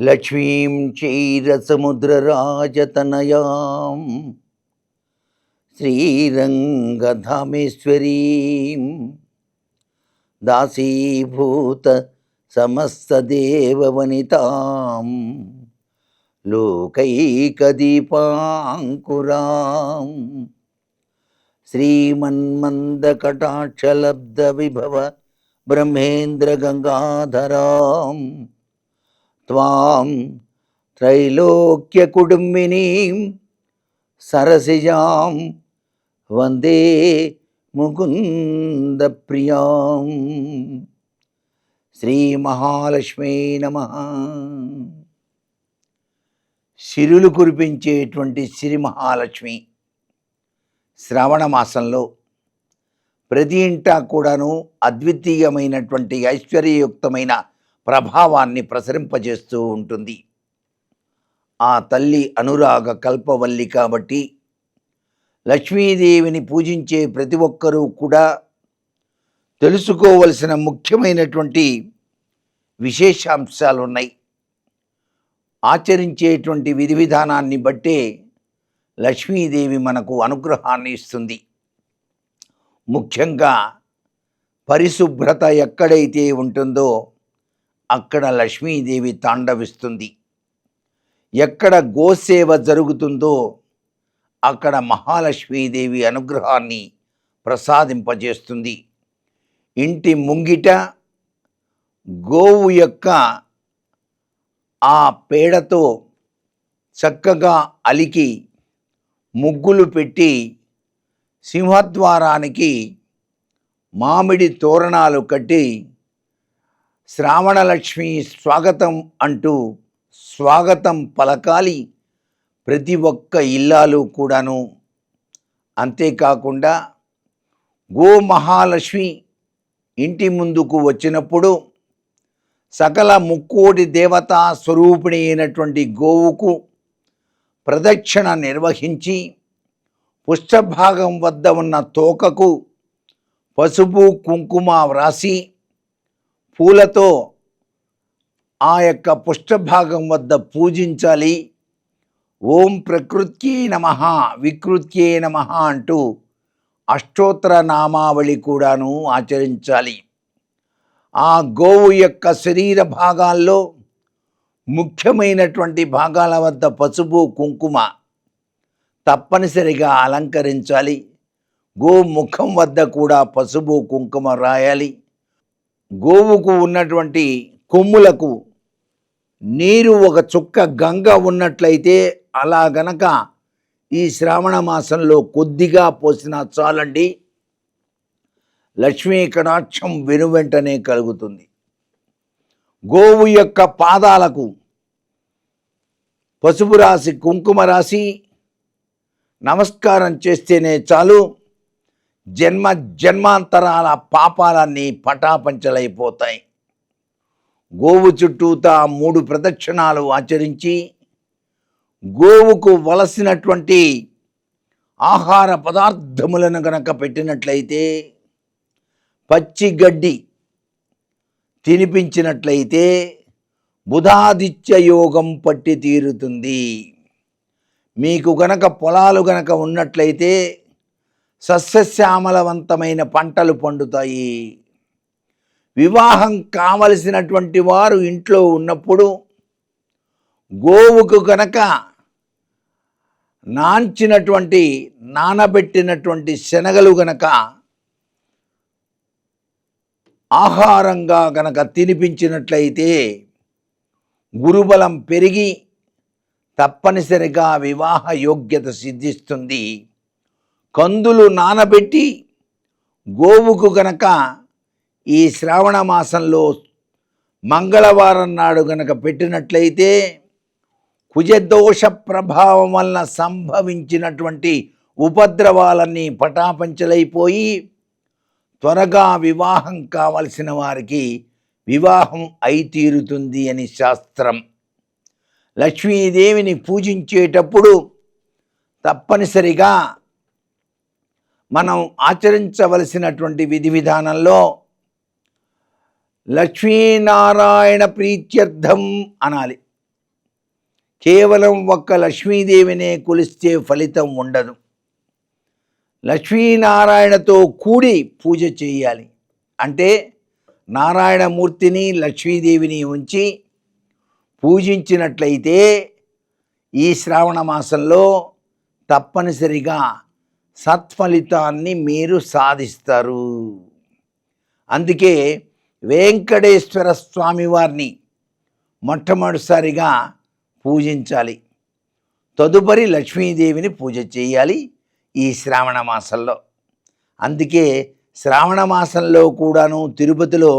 లక్ష్మీం చైరసముద్రరాజతనయాం. శ్రీరంగధామేశ్వరీం. దాసీభూత సమస్తదేవవనితాం లోకైకదీపాంకురాం శ్రీమన్మందకటాక్షలబ్ధవిభవ బ్రహ్మేంద్రగంగాధరాం త్వాం త్రైలోక్యకుటుంబినీం సరసిజాం వందే ముకుందప్రియాం శ్రీమహాలక్ష్మీ నమ సిరులు కురిపించేటువంటి సిరి మహాలక్ష్మి శ్రావణ మాసంలో ప్రతి ఇంటా కూడాను అద్వితీయమైనటువంటి ఐశ్వర్యయుక్తమైన ప్రభావాన్ని ప్రసరింపజేస్తూ ఉంటుంది. ఆ తల్లి అనురాగ కల్పవల్లి కాబట్టి లక్ష్మీదేవిని పూజించే ప్రతి ఒక్కరూ కూడా తెలుసుకోవలసిన ముఖ్యమైనటువంటి విశేషాంశాలు ఉన్నాయి ఆచరించేటువంటి విధి విధానాన్ని బట్టే లక్ష్మీదేవి మనకు అనుగ్రహాన్ని ఇస్తుంది. ముఖ్యంగా పరిశుభ్రత ఎక్కడైతే ఉంటుందో అక్కడ లక్ష్మీదేవి తాండవిస్తుంది. ఎక్కడ గోసేవ జరుగుతుందో అక్కడ మహాలక్ష్మీదేవి అనుగ్రహాన్ని ప్రసాదింపజేస్తుంది. ఇంటి ముంగిట గోవు యొక్క ఆ పేడతో చక్కగా అలికి ముగ్గులు పెట్టి సింహద్వారానికి మామిడి తోరణాలు కట్టి శ్రావణలక్ష్మి స్వాగతం అంటూ స్వాగతం పలకాలి ప్రతి ఒక్క ఇల్లాలు కూడాను. అంతేకాకుండా గో మహాలక్ష్మి ఇంటి ముందుకు వచ్చినప్పుడు సకల ముక్కోటి దేవతా స్వరూపిణి అయినటువంటి గోవుకు ప్రదక్షిణ నిర్వహించి పుష్టభాగం వద్ద ఉన్న తోకకు పసుపు కుంకుమ వ్రాసి పూలతో ఆ యొక్క పుష్టభాగం వద్ద పూజించాలి. ఓం ప్రకృత్యే నమ వికృత్యే నమ అంటూ అష్టోత్తర నామావళి కూడాను ఆచరించాలి. ఆ గోవు యొక్క శరీర భాగాల్లో ముఖ్యమైనటువంటి భాగాల వద్ద పసుపు కుంకుమ తప్పనిసరిగా అలంకరించాలి. గో ముఖం వద్ద కూడా పసుపు కుంకుమ రాయాలి. గోవుకు ఉన్నటువంటి కొమ్ములకు నీరు ఒక చుక్క గంగ ఉన్నట్లయితే అలా గనక ఈ శ్రావణ మాసంలో కొద్దిగా పోసినా చాలండి. లక్ష్మీ కటాక్షం వెనువెంటనే కలుగుతుంది. గోవు యొక్క పాదాలకు పసుపు రాసి కుంకుమ రాసి నమస్కారం చేస్తేనే చాలు. జన్మ జన్మాంతరాల పాపాలన్నీ పటాపంచలైపోతాయి. గోవు చుట్టూతా మూడు ప్రదక్షిణాలు ఆచరించి గోవుకు వలసినటువంటి ఆహార పదార్థములను గనక పెట్టినట్లయితే పచ్చి గడ్డి తినిపించినట్లయితే బుధాదిత్య యోగం పట్టి తీరుతుంది. మీకు గనక పొలాలు గనక ఉన్నట్లయితే సస్యశ్యామలవంతమైన పంటలు పండుతాయి. వివాహం కావలసినటువంటి వారు ఇంట్లో ఉన్నప్పుడు గోవుకు కనుక నాంచినటువంటి నానబెట్టినటువంటి శనగలు గనక ఆహారంగా గనక తినిపించినట్లయితే గురుబలం పెరిగి తప్పనిసరిగా వివాహ యోగ్యత సిద్ధిస్తుంది. కందులు నానబెట్టి గోవుకు గనక ఈ శ్రావణ మాసంలో మంగళవారం నాడు గనక పెట్టినట్లయితే కుజదోష ప్రభావం వలన సంభవించినటువంటి ఉపద్రవాలన్నీ పటాపంచలైపోయి త్వరగా వివాహం కావలసిన వారికి వివాహం అయి తీరుతుంది అని శాస్త్రం. లక్ష్మీదేవిని పూజించేటప్పుడు తప్పనిసరిగా మనం ఆచరించవలసినటువంటి విధి విధానంలో లక్ష్మీనారాయణ ప్రీత్యర్థం అనాలి. కేవలం ఒక్క లక్ష్మీదేవినే కొలిస్తే ఫలితం ఉండదు. లక్ష్మీనారాయణతో కూడి పూజ చేయాలి. అంటే నారాయణమూర్తిని లక్ష్మీదేవిని ఉంచి పూజించినట్లయితే ఈ శ్రావణ మాసంలో తప్పనిసరిగా సత్ఫలితాన్ని మీరు సాధిస్తారు. అందుకే వెంకటేశ్వర స్వామి వారిని మొట్టమొదటిసారిగా పూజించాలి. తదుపరి లక్ష్మీదేవిని పూజ చేయాలి ఈ శ్రావణ మాసంలో. అందుకే శ్రావణ మాసంలో కూడాను తిరుపతిలో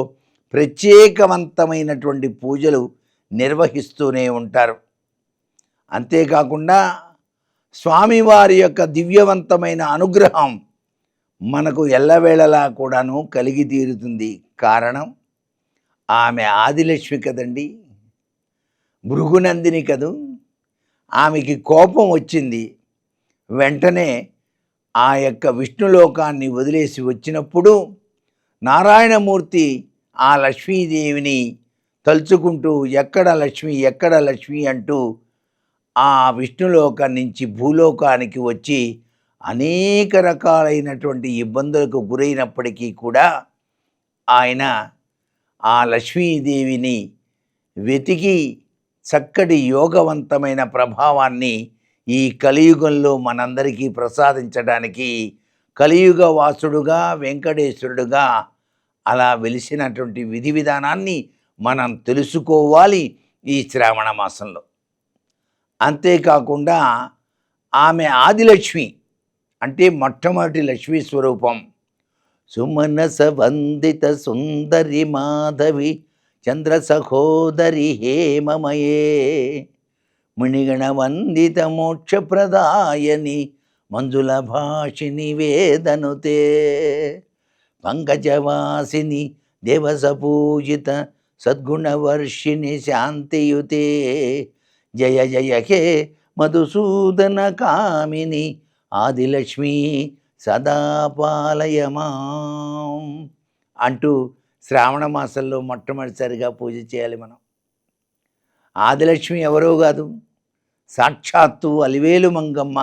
ప్రత్యేకవంతమైనటువంటి పూజలు నిర్వహిస్తూనే ఉంటారు. అంతేకాకుండా స్వామివారి యొక్క దివ్యవంతమైన అనుగ్రహం మనకు ఎల్లవేళలా కూడాను కలిగి తీరుతుంది. కారణం ఆమె ఆదిలక్ష్మి కదండి. భృగునందిని కదూ. ఆమెకి కోపం వచ్చింది. వెంటనే ఆ యొక్క విష్ణులోకాన్ని వదిలేసి వచ్చినప్పుడు నారాయణమూర్తి ఆ లక్ష్మీదేవిని తలుచుకుంటూ ఎక్కడ లక్ష్మి ఎక్కడ లక్ష్మి అంటూ ఆ విష్ణులోకం నుంచి భూలోకానికి వచ్చి అనేక రకాలైనటువంటి ఇబ్బందులకు గురైనప్పటికీ కూడా ఆయన ఆ లక్ష్మీదేవిని వెతికి చక్కటి యోగవంతమైన ప్రభావాన్ని ఈ కలియుగంలో మనందరికీ ప్రసాదించడానికి కలియుగ వాసుడుగా వెంకటేశ్వరుడుగా అలా వెలిసినటువంటి విధి విధానాన్ని మనం తెలుసుకోవాలి ఈ శ్రావణ మాసంలో. అంతేకాకుండా ఆమె ఆదిలక్ష్మి అంటే మొట్టమొదటి లక్ష్మీ స్వరూపం. సుమనస వందిత సుందరి మాధవి చంద్ర సహోదరి హేమమయే. మునిగణ వందిత మోక్షప్రదాయని మంజుల భాషిని వేదనుతే పంకజవాసిని దేవసపూజిత సద్గుణవర్షిణి శాంతియుతే. జయ జయ హే మధుసూదన కామిని ఆదిలక్ష్మి సదాపాలయమా అంటూ శ్రావణ మాసంలో మొట్టమొదటిసారిగా పూజ చేయాలి మనం. ఆదిలక్ష్మి ఎవరో కాదు సాక్షాత్తు అలివేలు మంగమ్మ.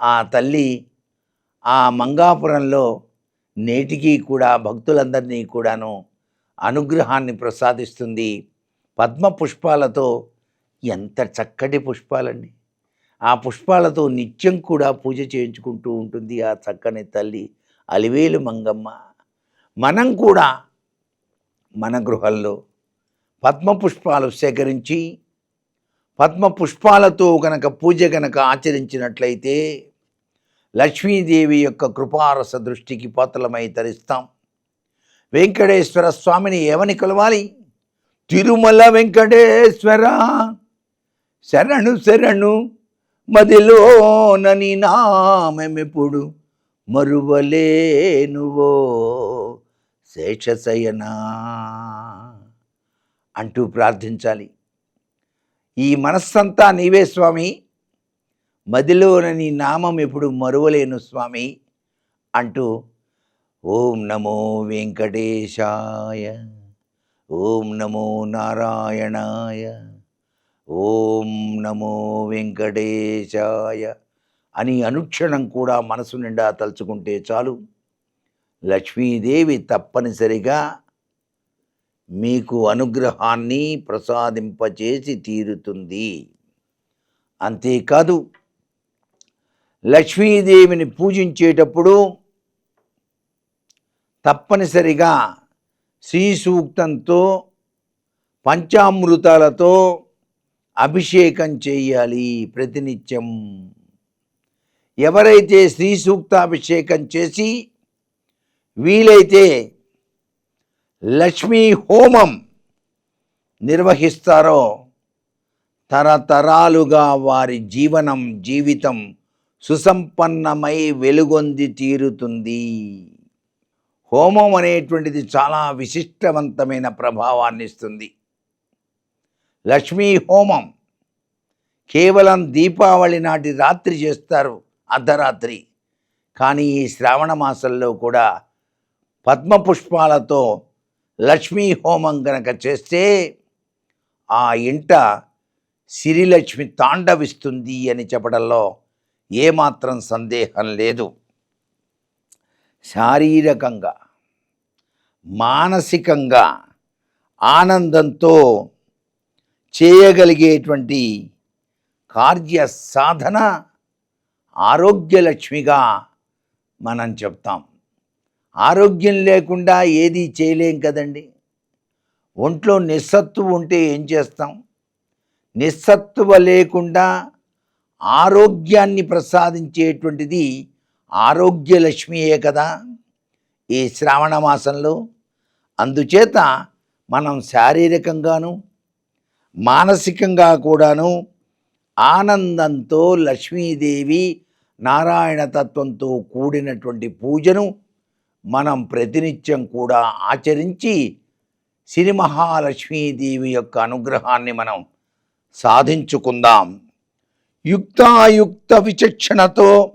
ఆ తల్లి ఆ మంగాపురంలో నేటికి కూడా భక్తులందరినీ కూడాను అనుగ్రహాన్ని ప్రసాదిస్తుంది. పద్మ పుష్పాలతో ఎంత చక్కటి పుష్పాలండి. ఆ పుష్పాలతో నిత్యం కూడా పూజ చేయించుకుంటూ ఉంటుంది ఆ చక్కని తల్లి అలివేలు మంగమ్మ. మనం కూడా మన గృహంలో పద్మ పుష్పాలు సేకరించి పద్మ పుష్పాలతో గనక పూజ గనక ఆచరించినట్లయితే లక్ష్మీదేవి యొక్క కృపారస దృష్టికి పాత్రలమై తరిస్తాం. వెంకటేశ్వర స్వామిని ఏమని కొలవాలి? తిరుమల వెంకటేశ్వర శరణు శరణు మదిలోనని నామెప్పుడు మరువలేనువో శేషశయనా. అంటూ ప్రార్థించాలి. ఈ మనస్సంతా నీవే స్వామి. మదిలోనని నామం ఎప్పుడు మరువలేను స్వామి అంటూ ఓం నమో వెంకటేశాయ ఓం నమో నారాయణాయ. ఓం నమో వెంకటేశాయ అని అనుక్షణం కూడా మనసు నిండా తలుచుకుంటే చాలు. లక్ష్మీదేవి తప్పనిసరిగా మీకు అనుగ్రహాన్ని ప్రసాదింపచేసి తీరుతుంది. అంతేకాదు లక్ష్మీదేవిని పూజించేటప్పుడు తప్పనిసరిగా శ్రీ సూక్తంతో పంచామృతాలతో అభిషేకం చేయాలి ప్రతినిత్యం. ఎవరైతే శ్రీ సూక్తాభిషేకం చేసి వీలైతే లక్ష్మీ హోమం నిర్వహిస్తారో తరతరాలుగా వారి జీవనం జీవితం సుసంపన్నమై వెలుగొంది తీరుతుంది. హోమం అనేటువంటిది చాలా విశిష్టవంతమైన ప్రభావాన్ని ఇస్తుంది లక్ష్మీ హోమం. కేవలం దీపావళి నాటి రాత్రి చేస్తారు అర్ధరాత్రి. కానీ ఈ శ్రావణ మాసంలో కూడా పద్మ పుష్పాలతో లక్ష్మీ హోమం గనక చేస్తే ఆ ఇంట సిరిలక్ష్మి తాండవిస్తుంది అని చెప్పడంలో ఏమాత్రం సందేహం లేదు. శారీరకంగా మానసికంగా ఆనందంతో చేయగలిగేటువంటి కార్య సాధన ఆరోగ్యలక్ష్మిగా మనం చెప్తాం. ఆరోగ్యం లేకుండా ఏది చేయలేం కదండి. ఒంట్లో నిస్సత్తు ఉంటే ఏం చేస్తాం? నిస్సత్తువ లేకుండా ఆరోగ్యాన్ని ప్రసాదించేటువంటిది ఆరోగ్యలక్ష్మియే కదా ఈ శ్రావణ మాసంలో. అందుచేత మనం శారీరకంగాను మానసికంగా కూడాను ఆనందంతో లక్ష్మీదేవి నారాయణ తత్వంతో కూడినటువంటి పూజను మనం ప్రతినిత్యం కూడా ఆచరించి సిరి మహాలక్ష్మీదేవి యొక్క అనుగ్రహాన్ని మనం సాధించుకుందాం. యుక్తాయుక్త విచక్షణతో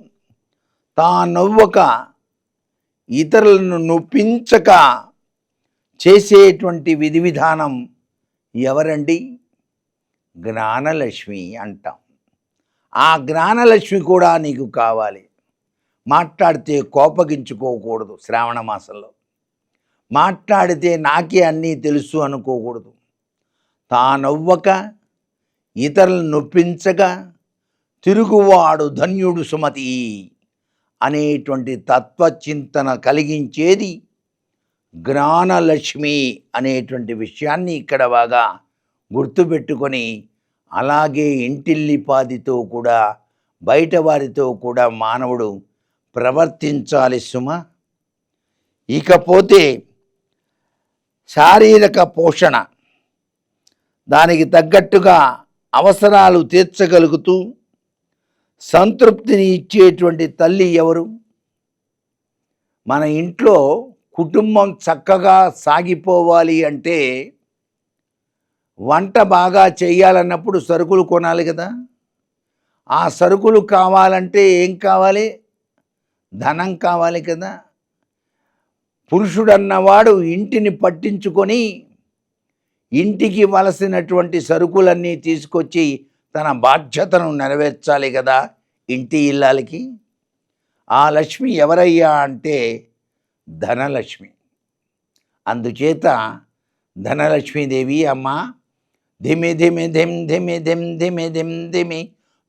తానవ్వక ఇతరులను నొప్పించక చేసేటువంటి విధి విధానం ఎవరండి? జ్ఞానలక్ష్మి అంటాం. ఆ జ్ఞానలక్ష్మి కూడా నీకు కావాలి. మాట్లాడితే కోపగించుకోకూడదు శ్రావణ మాసంలో. మాట్లాడితే నాకే అన్నీ తెలుసు అనుకోకూడదు. తానవ్వక ఇతరులను నొప్పించక తిరుగువాడు ధన్యుడు సుమతి అనేటువంటి తత్వచింతన కలిగించేది జ్ఞానలక్ష్మి అనేటువంటి విషయాన్ని ఇక్కడ బాగా గుర్తుపెట్టుకొని అలాగే ఇంటిల్లిపాదితో కూడా బయట వారితో కూడా మానవుడు ప్రవర్తించాలి సుమ. ఇకపోతే శారీరక పోషణ దానికి తగ్గట్టుగా అవసరాలు తీర్చగలుగుతూ సంతృప్తిని ఇచ్చేటువంటి తల్లి ఎవరు? మన ఇంట్లో కుటుంబం చక్కగా సాగిపోవాలి అంటే వంట బాగా చేయాలన్నప్పుడు సరుకులు కొనాలి కదా. ఆ సరుకులు కావాలంటే ఏం కావాలి? ధనం కావాలి కదా. పురుషుడన్నవాడు ఇంటిని పట్టించుకొని ఇంటికి వలసినటువంటి సరుకులన్నీ తీసుకొచ్చి తన బాధ్యతను నెరవేర్చాలి కదా ఇంటి ఇల్లాలకి. ఆ లక్ష్మి ఎవరయ్యా అంటే ధనలక్ష్మి. అందుచేత ధనలక్ష్మీదేవి అమ్మ ధిమి ధిమి ధిమ్ ధిమి ధిమ్ ధిమి ధిమ్ ధిమి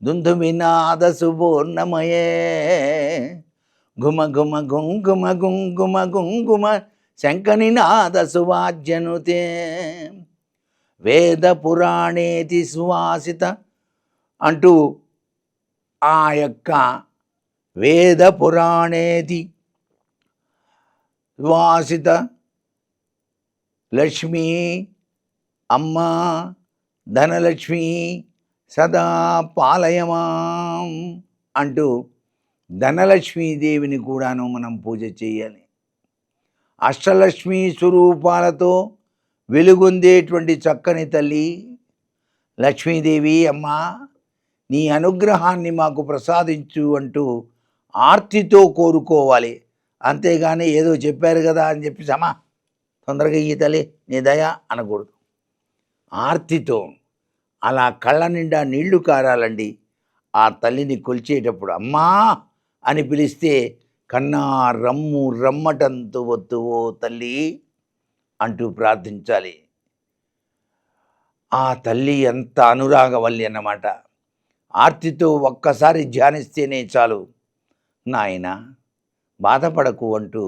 దుందు వినాద ఘుమ ఘుమ గుమ గుంగుమ గుంగుమ గుంగుమ శంకనినాద సువాజ్యనుతే వేద పురాణేతి సువాసిత అంటూ ఆ యొక్క వేద పురాణేతి సువాసిత లక్ష్మీ అమ్మ ధనలక్ష్మి సదా పాలయమాం అంటూ ధనలక్ష్మీదేవిని కూడాను మనం పూజ చేయాలి. అష్టలక్ష్మి స్వరూపాలతో వెలుగొందేటువంటి చక్కని తల్లి లక్ష్మీదేవి అమ్మ నీ అనుగ్రహాన్ని మాకు ప్రసాదించు అంటూ ఆర్తితో కోరుకోవాలి. అంతేగాని ఏదో చెప్పారు కదా అని చెప్పి సమా తొందరగా ఈ తల్లి నీ దయ అనకూడదు. ఆర్తితో అలా కళ్ళ నిండా నీళ్ళు కారాలండి. ఆ తల్లిని కొలిచేటప్పుడు అమ్మా! అని పిలిస్తే కన్నా రమ్ము రమ్మటంతు వత్తువో తల్లి! అంటూ ప్రార్థించాలి. ఆ తల్లి ఎంత అనురాగవల్లి అన్నమాట. ఆర్తితో ఒక్కసారి ధ్యానిస్తేనే చాలు. నాయన బాధపడకు అంటూ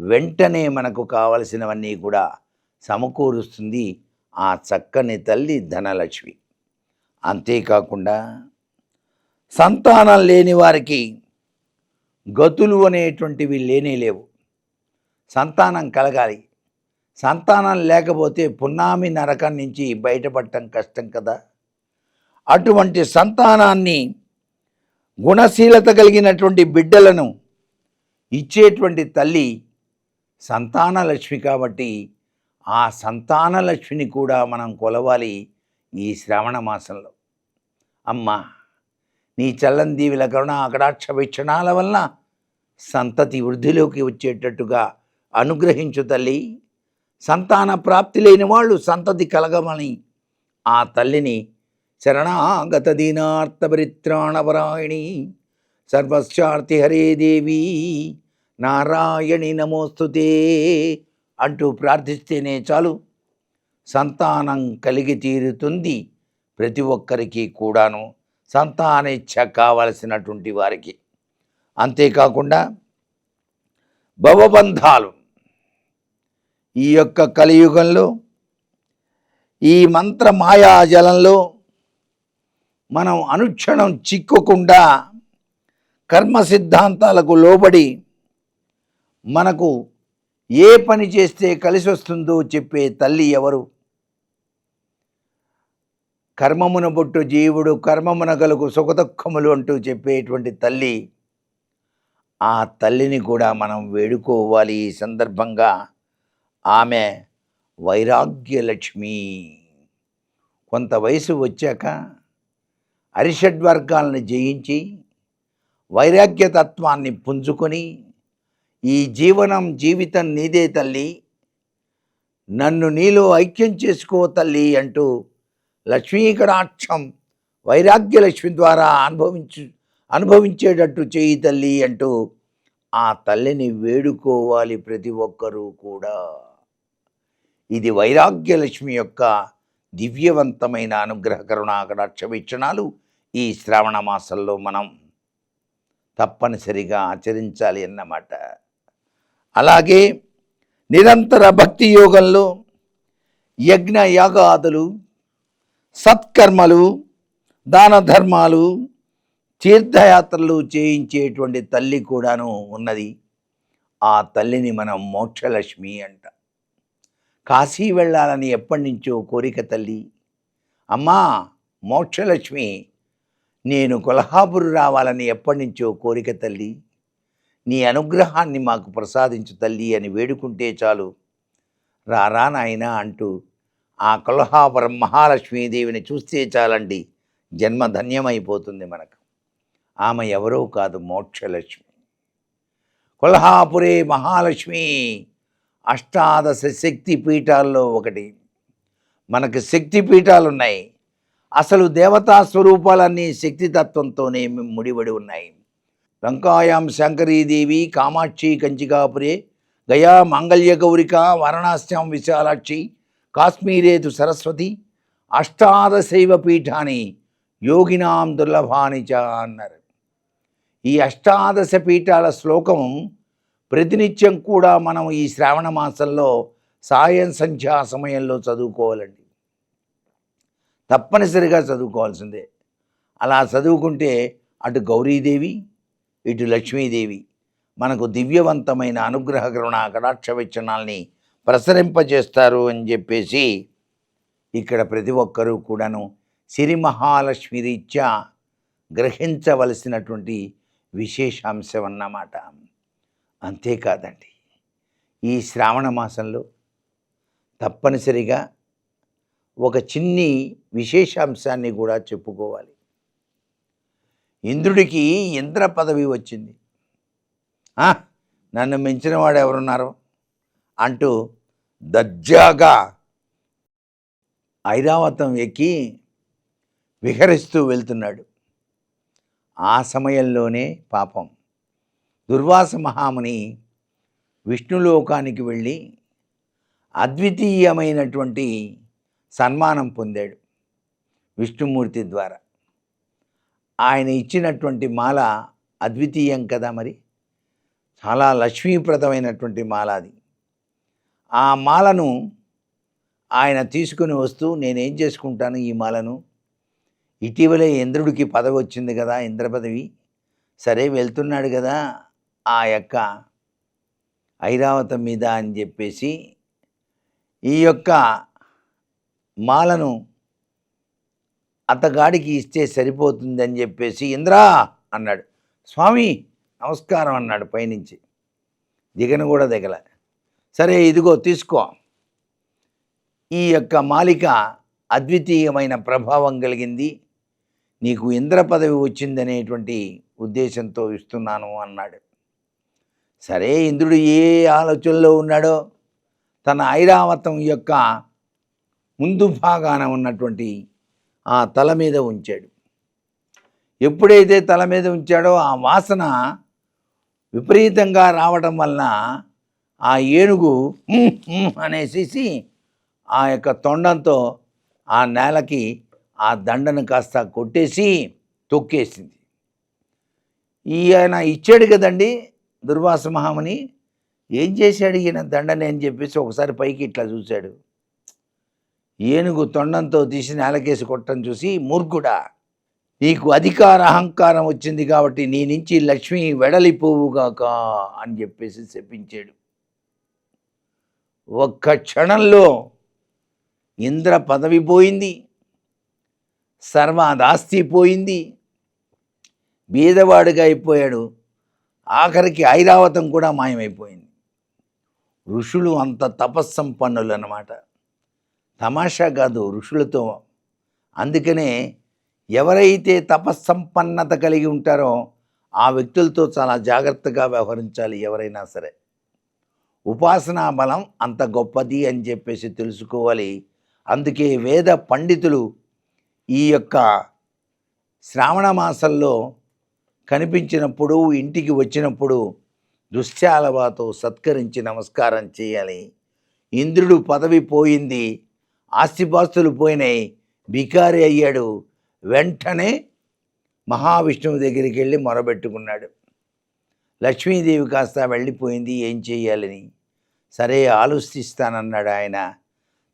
వెంటనే మనకు కావలసినవన్నీ కూడా సమకూరుస్తుంది ఆ చక్కని తల్లి ధనలక్ష్మి. అంతేకాకుండా సంతానం లేని వారికి గతులు అనేటువంటివి లేనే లేవు. సంతానం కలగాలి. సంతానం లేకపోతే పున్నామి నరకం నుంచి బయటపడటం కష్టం కదా. అటువంటి సంతానాన్ని గుణశీలత కలిగినటువంటి బిడ్డలను ఇచ్చేటువంటి తల్లి సంతాన లక్ష్మి కాబట్టి ఆ సంతాన లక్ష్మిని కూడా మనం కొలవాలి ఈ శ్రావణ మాసంలో. అమ్మ నీ చల్లని దీవిల కరుణ అకటాక్ష వీక్షణాల వలన సంతతి వృద్ధిలోకి వచ్చేటట్టుగా అనుగ్రహించు తల్లి. సంతాన ప్రాప్తి లేని వాళ్ళు సంతతి కలగమని ఆ తల్లిని శరణాగత దీనార్థపరిత్రాణపరాయణి సర్వశార్తి హరే దేవి. నారాయణి నమోస్తుతే అంటూ ప్రార్థిస్తేనే చాలు సంతానం కలిగి తీరుతుంది ప్రతి ఒక్కరికి కూడాను. సంతానేచ్ఛ కావలసినటువంటి వారికి. అంతేకాకుండా భవబంధాలు. ఈ యొక్క కలియుగంలో ఈ మంత్ర మాయాజలంలో మనం అనుక్షణం చిక్కకుండా కర్మ సిద్ధాంతాలకు లోబడి మనకు ఏ పని చేస్తే కలిసి వస్తుందో చెప్పే తల్లి ఎవరు? కర్మమున బొట్టు జీవుడు కర్మమున కలుగు సుఖదుఖములు అంటూ చెప్పేటువంటి తల్లి ఆ తల్లిని కూడా మనం వేడుకోవాలి ఈ సందర్భంగా. ఆమె వైరాగ్యలక్ష్మి. కొంత వయసు వచ్చాక అరిషడ్వర్గాలను జయించి వైరాగ్యతత్వాన్ని పుంజుకొని ఈ జీవనం జీవితం నీదే తల్లి. నన్ను నీలో ఐక్యం చేసుకో తల్లి అంటూ లక్ష్మీకటాక్షం వైరాగ్యలక్ష్మి ద్వారా అనుభవించు అనుభవించేటట్టు చేయి తల్లి అంటూ ఆ తల్లిని వేడుకోవాలి ప్రతి ఒక్కరూ కూడా. ఇది వైరాగ్యలక్ష్మి యొక్క దివ్యవంతమైన అనుగ్రహ కరుణాకటాక్ష వీక్షణాలు ఈ శ్రావణ మాసంలో మనం తప్పనిసరిగా ఆచరించాలి అన్నమాట. అలాగే నిరంతర భక్తి యోగంలో యజ్ఞ యాగాదులు సత్కర్మలు దాన ధర్మాలు తీర్థయాత్రలు చేయించేటువంటి తల్లి కూడాను ఉన్నది. ఆ తల్లిని మనం మోక్షలక్ష్మి అంట. కాశీ వెళ్ళాలని ఎప్పటి నుంచో కోరిక తల్లి అమ్మా మోక్షలక్ష్మి నేను కొల్హాపూర్ రావాలని ఎప్పటి నుంచో కోరిక తల్లి నీ అనుగ్రహాన్ని మాకు ప్రసాదించు తల్లి అని వేడుకుంటే చాలు. రారా నాయనా అంటూ ఆ కొల్హాపురం మహాలక్ష్మీదేవిని చూస్తే చాలండి. జన్మ ధన్యమైపోతుంది మనకు. ఆమె ఎవరో కాదు మోక్షలక్ష్మి. కొల్హాపురే మహాలక్ష్మి అష్టాదశ శక్తి పీఠాల్లో ఒకటి. మనకు శక్తి పీఠాలు ఉన్నాయి అసలు దేవతా స్వరూపాలన్నీ శక్తితత్వంతోనే ముడిపడి ఉన్నాయి. లంకాయాం శంకరీదేవి కామాక్షి కంచికాపురే గయా మాంగళ్య గౌరిక వారణాస్యాం విశాలాక్షి కాశ్మీరేతు సరస్వతి అష్టాదశైవ పీఠాన్ని యోగినాం దుర్లభాని చ అన్నారు. ఈ అష్టాదశ పీఠాల శ్లోకం ప్రతినిత్యం కూడా మనం ఈ శ్రావణ మాసంలో సాయం సంధ్యా సమయంలో చదువుకోవాలండి. తప్పనిసరిగా చదువుకోవాల్సిందే. అలా చదువుకుంటే అటు గౌరీదేవి ఇటు లక్ష్మీదేవి మనకు దివ్యవంతమైన అనుగ్రహ కరుణ కటాక్ష విచ్చనాల్ని ప్రసరింపజేస్తారు అని చెప్పేసి ఇక్కడ ప్రతి ఒక్కరూ కూడాను సిరి మహాలక్ష్మి రీత్యా గ్రహించవలసినటువంటి విశేషాంశం అన్నమాట. అంతేకాదండి ఈ శ్రావణ మాసంలో తప్పనిసరిగా ఒక చిన్ని విశేషాంశాన్ని కూడా చెప్పుకోవాలి. ఇంద్రుడికి ఇంద్ర పదవి వచ్చింది. ఆ, నన్ను మించిన వాడు ఎవరున్నారు? అంటూ దర్జాగా ఐరావతం ఎక్కి విహరిస్తూ వెళ్తున్నాడు. ఆ సమయంలోనే పాపం. దుర్వాస మహాముని విష్ణులోకానికి వెళ్ళి అద్వితీయమైనటువంటి సన్మానం పొందాడు విష్ణుమూర్తి ద్వారా. ఆయన ఇచ్చినటువంటి మాల అద్వితీయం కదా మరి? చాలా లక్ష్మీప్రదమైనటువంటి మాల అది. ఆ మాలను ఆయన తీసుకుని వస్తూ నేనేం చేసుకుంటాను ఈ మాలను? ఇటీవలే ఇంద్రుడికి పదవి వచ్చింది కదా ఇంద్ర పదవి. సరే వెళ్తున్నాడు కదా ఆ యొక్క ఐరావతం మీద అని చెప్పేసి ఈ యొక్క మాలను అతగాడికి ఇస్తే సరిపోతుంది అని చెప్పేసి ఇంద్రా అన్నాడు. స్వామి నమస్కారం అన్నాడు పైనుంచి. దిగను కూడా దిగల. సరే ఇదిగో తీసుకో. ఈ యొక్క మాలిక అద్వితీయమైన ప్రభావం కలిగింది. నీకు ఇంద్ర పదవి వచ్చిందనేటువంటి ఉద్దేశంతో ఇస్తున్నాను అన్నాడు. సరే ఇంద్రుడు ఏ ఆలోచనలో ఉన్నాడో తన ఐరావతం యొక్క ముందు భాగాన ఉన్నటువంటి ఆ తల మీద ఉంచాడు. ఎప్పుడైతే తల మీద ఉంచాడో ఆ వాసన విపరీతంగా రావడం వలన ఆ ఏనుగు అనేసి ఆ యొక్క తొండంతో ఆ నేలకి ఆ దండను కాస్త కొట్టేసి తొక్కేసింది. ఈయన ఇచ్చాడు కదండి దుర్వాస మహాముని ఏం చేశాడు ఈయన దండని అని చెప్పేసి ఒకసారి పైకి ఇట్లా చూశాడు. ఏనుగు తొండంతో తీసి నేలకేసి కొట్టడం చూసి మూర్ఖుడా నీకు అధికార అహంకారం వచ్చింది కాబట్టి నీ నుంచి లక్ష్మి వెడలిపోవుగాక అని చెప్పేసి చెప్పించాడు ఒక్క క్షణంలో ఇంద్ర పదవి పోయింది సర్వాదాస్తి పోయింది బీదవాడుగా అయిపోయాడు ఆఖరికి ఐరావతం కూడా మాయమైపోయింది. ఋషులు అంత తపస్సంపన్నులు అన్నమాట తమాషా కాదు ఋషులతో. అందుకనే ఎవరైతే తపస్సంపన్నత కలిగి ఉంటారో ఆ వ్యక్తులతో చాలా జాగ్రత్తగా వ్యవహరించాలి ఎవరైనా సరే. ఉపాసనా బలం అంత గొప్పది అని చెప్పేసి తెలుసుకోవాలి. అందుకే వేద పండితులు ఈ యొక్క శ్రావణ మాసంలో కనిపించినప్పుడు ఇంటికి వచ్చినప్పుడు దుశ్చాలవాతో సత్కరించి నమస్కారం చేయాలి. ఇంద్రుడు పదవి పోయింది ఆస్తిపాస్తులు పోయినాయి. బికారి అయ్యాడు. వెంటనే మహావిష్ణువు దగ్గరికి వెళ్ళి మొరబెట్టుకున్నాడు. లక్ష్మీదేవి కాస్త వెళ్ళిపోయింది. ఏం చేయాలని సరే ఆలోచిస్తానన్నాడు ఆయన.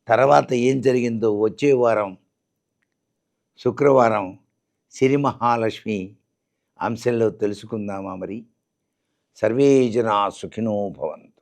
తర్వాత ఏం జరిగిందో వచ్చే వారం శుక్రవారం సిరి మహాలక్ష్మి అంశంలో తెలుసుకుందామా మరి? సర్వే జనా సుఖినో భవంతు.